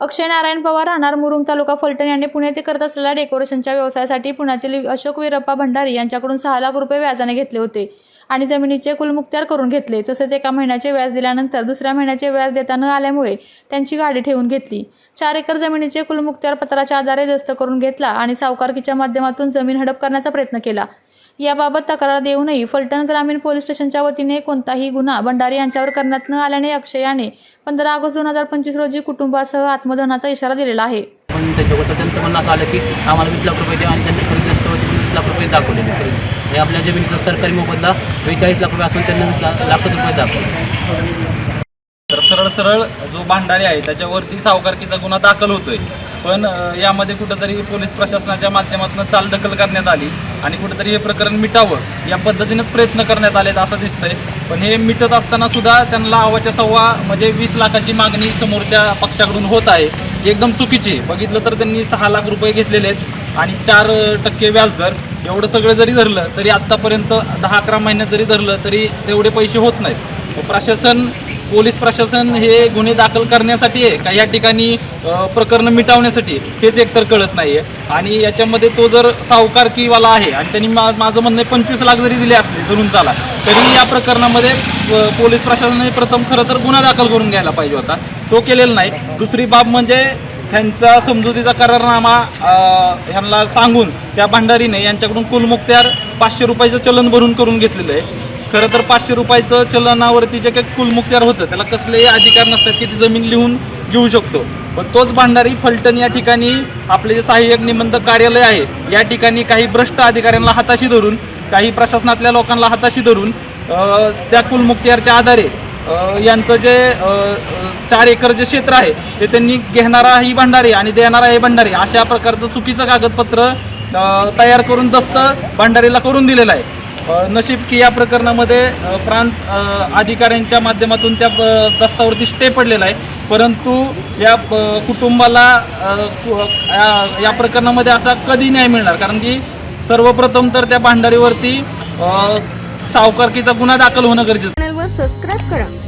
अक्षय नारायण पवार राहणार मुरुंग तालुका फलटण यांनी पुणे येथे करत असलेल्या डेकोरेशनच्या व्यवसायासाठी पुण्यातील अशोक वीरप्पा भंडारी यांच्याकडून सहा लाख रुपये व्याजाने घेतले होते आणि जमिनीचे कुलमुक्त्यार करून घेतले. तसेच एका महिन्याचे व्याज दिल्यानंतर दुसऱ्या महिन्याचे व्याज देता न आल्यामुळे त्यांची गाडी ठेवून घेतली. चार एकर जमिनीचे कुलमुक्त्यार पत्राच्या आधारे दस्त करून घेतला आणि सावकारकीच्या माध्यमातून जमीन हडप करण्याचा प्रयत्न केला. याबाबत तक्रार देऊनही फलटण ग्रामीण पोलीस स्टेशनच्या वतीने कोणताही गुन्हा भंडारी यांच्यावर करण्यात न आल्याने अक्षयाने पंधरा ऑगस्ट दोन हजार पंचवीस रोजी कुटुंबासह आत्मदहनाचा इशारा दिलेला आहे. पण त्याच्याबद्दल त्यांचं म्हणणं असं आलं की आम्हाला वीस लाख रुपये द्या आणि त्यांनी खरेदी असतं वीस लाख रुपये दाखवले हे आपल्या जमिनीचा सरकारी मोबदला बेचाळीस लाख रुपये असून त्यांनी वीस लाख लाख रुपये दाखवले. तर सरळ सरळ जो भांडारी आहे त्याच्यावरती सावकारकीचा गुन्हा दाखल होतोय. पण यामध्ये कुठंतरी पोलीस प्रशासनाच्या माध्यमातून चालढकल करण्यात आली. आणि कुठंतरी हे प्रकरण मिटावं या पद्धतीनेच प्रयत्न करण्यात आलेत असं दिसतंय. पण हे मिटत असताना सुद्धा त्यांना अवाच्या सव्वा म्हणजे वीस लाखाची मागणी समोरच्या पक्षाकडून होत आहे. एकदम चुकीची बघितलं तर त्यांनी सहा लाख रुपये घेतलेले आहेत आणि चार टक्के व्याजदर. एवढं सगळं जरी धरलं तरी आत्तापर्यंत दहा अकरा महिन्यात जरी धरलं तरी तेवढे पैसे होत नाहीत. व प्रशासन पोलीस प्रशासन हे गुन्हे दाखल करण्यासाठी आहे. का या ठिकाणी प्रकरण प्रकरणं मिटवण्यासाठी. हेच एकतर कळत नाही आहे आणि याच्यामध्ये तो जर सावकारकीवाला आहे आणि त्यांनी मा माझं म्हणणं आहे पंचवीस लाख जरी दिले असले धरून चाला तरी या प्रकरणामध्ये पोलीस प्रशासनाने प्रथम खरं तर गुन्हा दाखल करून घ्यायला पाहिजे होता. तो केलेला नाही. दुसरी बाब म्हणजे ह्यांचा समजुतीचा करारनामा ह्यांना सांगून त्या भंडारीने यांच्याकडून कुलमुक्त्यार पाचशे रुपयाचं चलन भरून करून घेतलेलं आहे. खरं तर पाचशे रुपयाचं चलनावरती जे काही कुलमुक्त्यार होतं त्याला कसलेही अधिकार नसतात की ती जमीन लिहून घेऊ शकतो. पण तोच भांडारी फलटण या ठिकाणी आपले जे सहाय्यक निबंधक कार्यालय आहे या ठिकाणी काही भ्रष्ट अधिकाऱ्यांना हाताशी धरून काही प्रशासनातल्या लोकांना हाताशी धरून त्या कुलमुक्त्यारच्या आधारे यांचं जे चार एकर जे क्षेत्र आहे ते त्यांनी घेणारा ही भंडारी आणि देणारा हे भंडारी अशा प्रकारचं चुकीचं कागदपत्र तयार करून दस्त भंडारीला करून दिलेलं आहे. नशीब की या प्रकरणामध्ये प्रांत अधिकाऱ्यांच्या माध्यमातून त्या दस्तावरती स्टे पडलेला आहे. परंतु या कुटुंबाला या- या प्रकरणामध्ये असा कधी न्याय मिळणार? कारण की सर्वप्रथम तर त्या भांडारीवरती सावकारकीचा गुन्हा दाखल होणं गरजेचं आहे. सबस्क्राईब करा.